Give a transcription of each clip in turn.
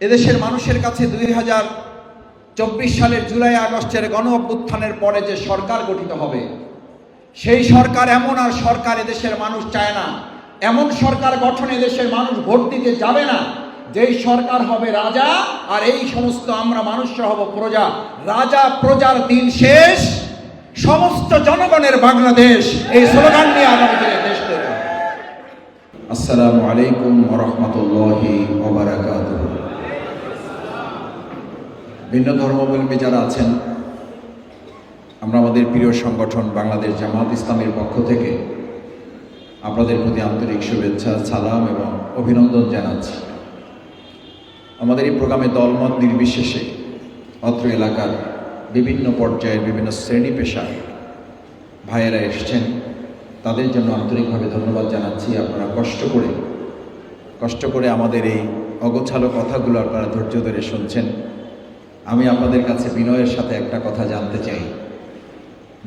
এদেশের মানুষের কাছে দুই হাজার চব্বিশ সালের জুলাই আগস্টের গণ অভ্যুত্থানের পরে যে সরকার গঠিত হবে, সেই সরকার এমন আর সরকার এদেশের মানুষ চায় না। এমন সরকার গঠনে দেশের মানুষ ভোট দিতে যাবে না। যেই সরকার হবে রাজা, আর এই সমস্ত আমরা মানুষরা হব প্রজা। রাজা, প্রজার দিন শেষ। সমস্ত জনগণের বাংলাদেশ এই স্লোগান নিয়ে আগামী দিনে দেশ আসসালামু আলাইকুম রহমতুল্লাহি ভিন্ন ধর্মাবলম্বী যারা আছেন, আমরা আমাদের প্রিয় সংগঠন বাংলাদেশ জামাত ইসলামের পক্ষ থেকে আপনাদের প্রতি আন্তরিক শুভেচ্ছা, সালাম এবং অভিনন্দন জানাচ্ছি। আমাদের এই প্রোগ্রামে দলমত নির্বিশেষে অত্র এলাকার বিভিন্ন পর্যায়ের বিভিন্ন শ্রেণি পেশার ভাইয়েরা এসছেন। তাদের জন্য আন্তরিকভাবে ধন্যবাদ জানাচ্ছি। আপনারা কষ্ট করে কষ্ট করে আমাদের এই অগোছালো কথাগুলো আপনারা ধৈর্য ধরে শুনছেন। আমি আপনাদের কাছে বিনয়ের সাথে একটা কথা জানতে চাই।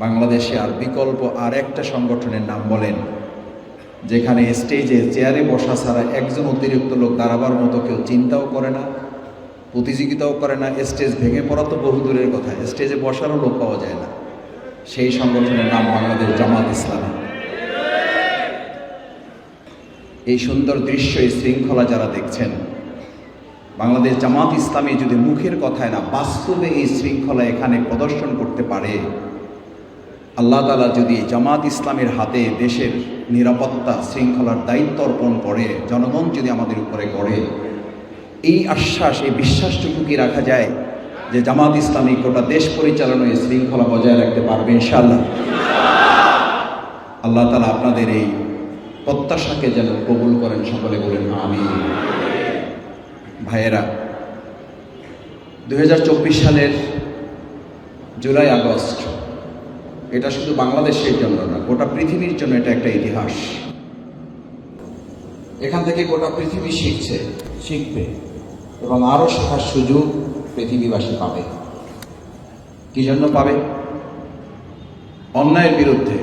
বাংলাদেশে আর বিকল্প আর একটা সংগঠনের নাম বলেন, যেখানে স্টেজে চেয়ারে বসা ছাড়া একজন অতিরিক্ত লোক দাঁড়াবার মতো কেউ চিন্তাও করে না, প্রতিযোগিতাও করে না, স্টেজ ভেঙে পড়া তো বহু দূরের কথা, স্টেজে বসারও লোক পাওয়া যায় না। সেই সংগঠনের নাম বাংলাদেশ জামাত ইসলামী। এই সুন্দর দৃশ্য এই শৃঙ্খলা যারা দেখছেন বাংলাদেশ জামাত ইসলামী যদি মুখের কথায় না, বাস্তবে এই শৃঙ্খলা এখানে প্রদর্শন করতে পারে, আল্লাহ তালা যদি জামাত ইসলামের হাতে দেশের নিরাপত্তা শৃঙ্খলার দায়িত্ব অর্পণ করে, জনগণ যদি আমাদের উপরে গড়ে, এই আশ্বাস, এই বিশ্বাসটুকু কি রাখা যায় যে জামাত ইসলামী গোটা দেশ পরিচালনায় শৃঙ্খলা বজায় রাখতে পারবে ইনশাল্লাহ আল্লাহ তালা আপনাদের এই প্রত্যাশাকে যেন কবুল করেন, সকলে বলেন আমি ভাইয়েরা দু হাজার চব্বিশ সালের জুলাই আগস্ট, এটা শুধু বাংলাদেশের জন্য না, গোটা পৃথিবীর জন্য এটা একটা ইতিহাস। এখান থেকে গোটা পৃথিবী শিখছে, শিখবে এবং আরও শেখার সুযোগ পৃথিবীবাসী পাবে। কি জন্য পাবে? অন্যায়ের বিরুদ্ধে,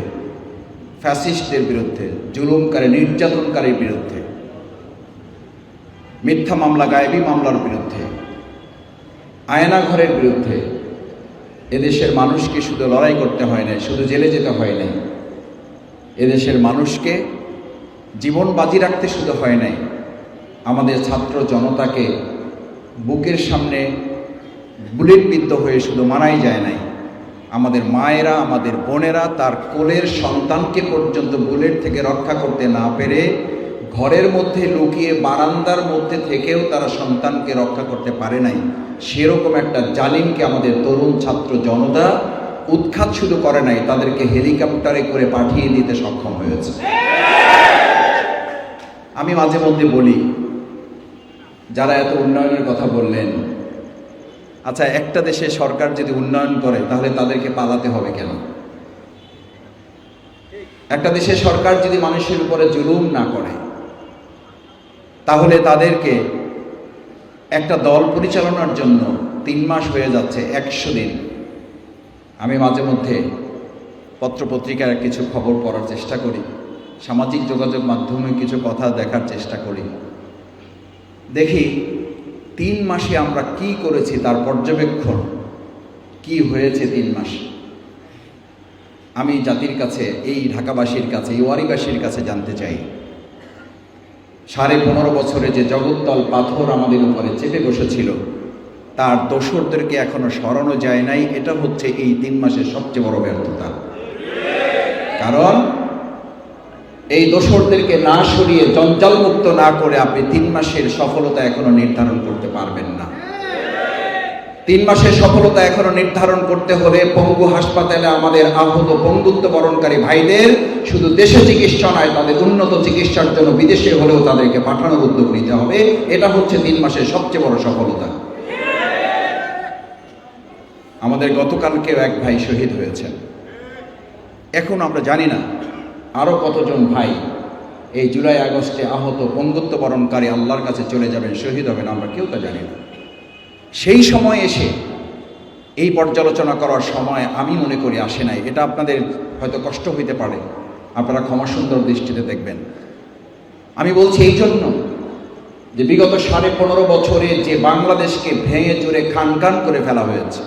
ফ্যাসিস্টদের বিরুদ্ধে, জুলুমকারী, নির্যাতনকারীর বিরুদ্ধে। মিথ্যা মামলা গায়েবী মামলার বিরুদ্ধে আয়নাঘরের বিরুদ্ধে। এদেশের মানুষকে শুধু লড়াই করতে হয় নাই, শুধু জেলে যেতে হয় নাই। এদেশের মানুষকে জীবন বাজি রাখতে শুধু হয় নাই। আমাদের ছাত্র জনতাকে বুকের সামনে বুলেট বিদ্ধ হয়ে শুধু মানাই যায় নাই। আমাদের মায়েরা, আমাদের বোনেরা তার কোলের সন্তানকে পর্যন্ত বুলেট থেকে রক্ষা করতে না পেরে ঘরের মধ্যে লুকিয়ে বারান্দার মধ্যে থেকেও তারা সন্তানকে রক্ষা করতে পারে নাই। সেরকম একটা জালিমকে আমাদের তরুণ ছাত্র জনতা উৎখাত শুধু করে নাই, তাদেরকে হেলিকপ্টারে করে পাঠিয়ে দিতে সক্ষম হয়েছে। আমি মাঝে মধ্যে বলি, যারা এত উন্নয়নের কথা বললেন আচ্ছা একটা দেশে সরকার যদি উন্নয়ন করে, তাহলে তাদেরকে পালাতে হবে কেন? একটা দেশে সরকার যদি মানুষের উপরে জুলুম না করে তাহলে তাদেরকে একটা দল পরিচালনার জন্য তিন মাস হয়ে যাচ্ছে, একশো দিন। আমি মাঝে মধ্যে পত্রপত্রিকার কিছু খবর পড়ার চেষ্টা করি, সামাজিক যোগাযোগ মাধ্যমে কিছু কথা দেখার চেষ্টা করি। দেখি তিন মাসে আমরা কি করেছি তার পর্যবেক্ষণ, কি হয়েছে তিন মাস। আমি জাতির কাছে, এই ঢাকাবাসীর কাছে ওয়ারিবাসীর কাছে জানতে চাই। সাড়ে পনেরো বছরে যে জগত্তল পাথর আমাদের উপরে চেপে বসেছিল, তার দোসরদেরকে এখনও সরানো যায় নাই। এটা হচ্ছে এই তিন মাসের সবচেয়ে বড় ব্যর্থতা। কারণ এই দোসরদেরকে না সরিয়ে জঞ্জালমুক্ত না করে আপনি তিন মাসের সফলতা এখনও নির্ধারণ করতে পারবেন না। তিন মাসের সফলতা এখনও নির্ধারণ করতে হলে পঙ্গু হাসপাতালে আমাদের আহত বন্ধুত্ব বরণকারী ভাইদের শুধু দেশে চিকিৎসা নয়, তাদের উন্নত চিকিৎসার জন্য বিদেশে হলেও তাদেরকে পাঠানোর উদ্যোগ নিতে হবে। এটা হচ্ছে তিন মাসের সবচেয়ে বড় সফলতা। আমাদের গতকালকেও এক ভাই শহীদ হয়েছেন। এখন আমরা জানি না আরও কতজন ভাই এই জুলাই আগস্টে আহত বন্ধুত্ব বরণকারী আল্লাহর কাছে চলে যাবেন, শহীদ হবেন, আমরা কেউ তা জানি না। সেই সময় এসে এই পর্যালোচনা করার সময় আমি মনে করি আসে নাই। এটা আপনাদের হয়তো কষ্ট হইতে পারে। আপনারা ক্ষমা সুন্দর দৃষ্টিতে দেখবেন। আমি বলছি এই জন্য যে বিগত সাড়ে পনেরো বছরে যে বাংলাদেশকে ভেঙে চুরে খান খান করে ফেলা হয়েছে